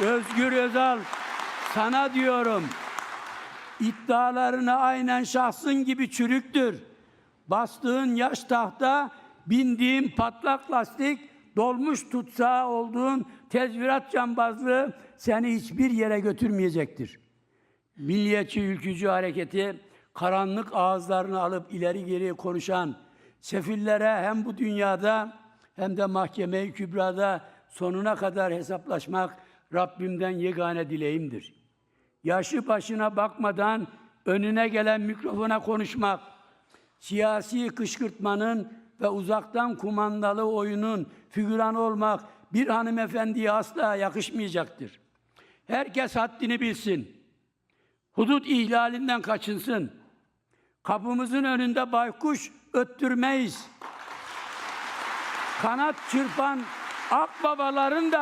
Özgür Özal sana diyorum. İddialarına aynen şahsın gibi çürüktür. Bastığın yaş tahta, bindiğin patlak lastik, dolmuş tutsağı olduğun tezvirat cambazlığı seni hiçbir yere götürmeyecektir. Milliyetçi ülkücü hareketi karanlık ağızlarını alıp ileri geri konuşan sefillere hem bu dünyada hem de mahkeme-i kübrada sonuna kadar hesaplaşmak Rabbimden yegane dileğimdir. Yaşı başına bakmadan önüne gelen mikrofona konuşmak, siyasi kışkırtmanın ve uzaktan kumandalı oyunun figüranı olmak bir hanımefendiye asla yakışmayacaktır. Herkes haddini bilsin. Hudut ihlalinden kaçınsın. Kapımızın önünde baykuş öttürmeyiz. Kanat çırpan akbabaların da